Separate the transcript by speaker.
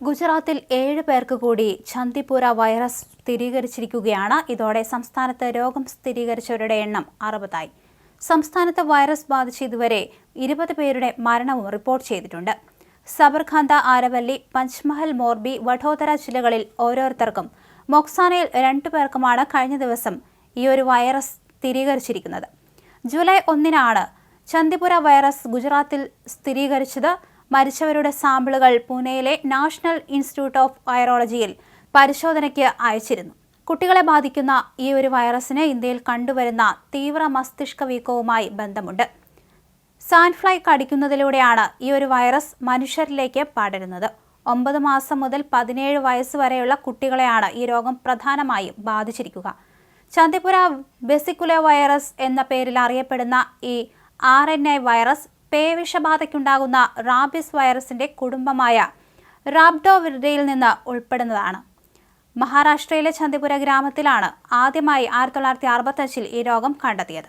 Speaker 1: ഗുജറാത്തിൽ ഏഴ് പേർക്ക് കൂടി ചന്തിപുര വൈറസ് സ്ഥിരീകരിച്ചിരിക്കുകയാണ്. ഇതോടെ സംസ്ഥാനത്ത് രോഗം സ്ഥിരീകരിച്ചവരുടെ എണ്ണം അറുപതായി. സംസ്ഥാനത്ത് വൈറസ് ബാധിച്ച് ഇതുവരെ ഇരുപത് പേരുടെ മരണവും റിപ്പോർട്ട് ചെയ്തിട്ടുണ്ട്. സബർഖാന്ത ആരവല്ലി പഞ്ച്മഹൽ മോർബി വഡോദര ജില്ലകളിൽ ഓരോരുത്തർക്കും മൊക്സാനയിൽ രണ്ടു പേർക്കുമാണ് കഴിഞ്ഞ ദിവസം ഈ ഒരു വൈറസ് സ്ഥിരീകരിച്ചിരിക്കുന്നത്. ജൂലൈ ഒന്നിനാണ് ചന്തിപുര വൈറസ് ഗുജറാത്തിൽ സ്ഥിരീകരിച്ചത്. മരിച്ചവരുടെ സാമ്പിളുകൾ പൂനെയിലെ നാഷണൽ ഇൻസ്റ്റിറ്റ്യൂട്ട് ഓഫ് വൈറോളജിയിൽ പരിശോധനയ്ക്ക് അയച്ചിരുന്നു. കുട്ടികളെ ബാധിക്കുന്ന ഈ ഒരു വൈറസിന് ഇന്ത്യയിൽ കണ്ടുവരുന്ന തീവ്ര മസ്തിഷ്ക വീക്കവുമായി ബന്ധമുണ്ട്. സാൻഫ്ലൈ കടിക്കുന്നതിലൂടെയാണ് ഈ ഒരു വൈറസ് മനുഷ്യരിലേക്ക് പടരുന്നത്. ഒമ്പത് മാസം മുതൽ പതിനേഴ് വയസ്സ് വരെയുള്ള കുട്ടികളെയാണ് ഈ രോഗം പ്രധാനമായും ബാധിച്ചിരിക്കുക. ചന്ദിപുര ബെസിക്കുല വൈറസ് എന്ന പേരിൽ അറിയപ്പെടുന്ന ഈ ആർ എൻ എ വൈറസ് പേവിഷബാധയ്ക്കുണ്ടാകുന്ന റാബിസ് വൈറസിന്റെ കുടുംബമായ റാബ്ഡോ റാബ്ഡോവിർഡയിൽ നിന്ന് ഉൾപ്പെടുന്നതാണ്. മഹാരാഷ്ട്രയിലെ ചന്ദിപുര ഗ്രാമത്തിലാണ് ആദ്യമായി ആയിരത്തി തൊള്ളായിരത്തി അറുപത്തഞ്ചിൽ ഈ രോഗം കണ്ടെത്തിയത്.